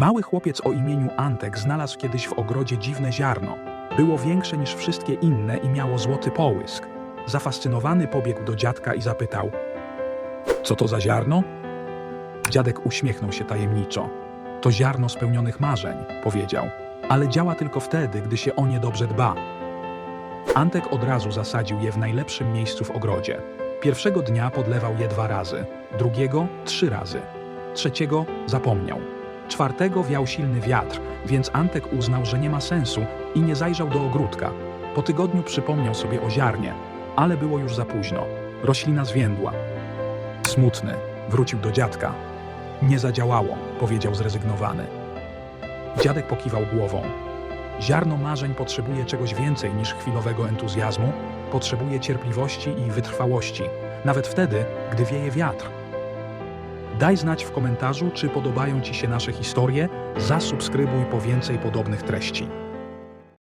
Mały chłopiec o imieniu Antek znalazł kiedyś w ogrodzie dziwne ziarno. Było większe niż wszystkie inne i miało złoty połysk. Zafascynowany pobiegł do dziadka i zapytał: Co to za ziarno? Dziadek uśmiechnął się tajemniczo. To ziarno spełnionych marzeń, powiedział, ale działa tylko wtedy, gdy się o nie dobrze dba. Antek od razu zasadził je w najlepszym miejscu w ogrodzie. Pierwszego dnia podlewał je dwa razy, drugiego trzy razy, trzeciego zapomniał. Czwartego wiał silny wiatr, więc Antek uznał, że nie ma sensu i nie zajrzał do ogródka. Po tygodniu przypomniał sobie o ziarnie, ale było już za późno. Roślina zwiędła. Smutny, wrócił do dziadka. Nie zadziałało, powiedział zrezygnowany. Dziadek pokiwał głową. Ziarno marzeń potrzebuje czegoś więcej niż chwilowego entuzjazmu, potrzebuje cierpliwości i wytrwałości, nawet wtedy, gdy wieje wiatr. Daj znać w komentarzu, czy podobają Ci się nasze historie, zasubskrybuj po więcej podobnych treści.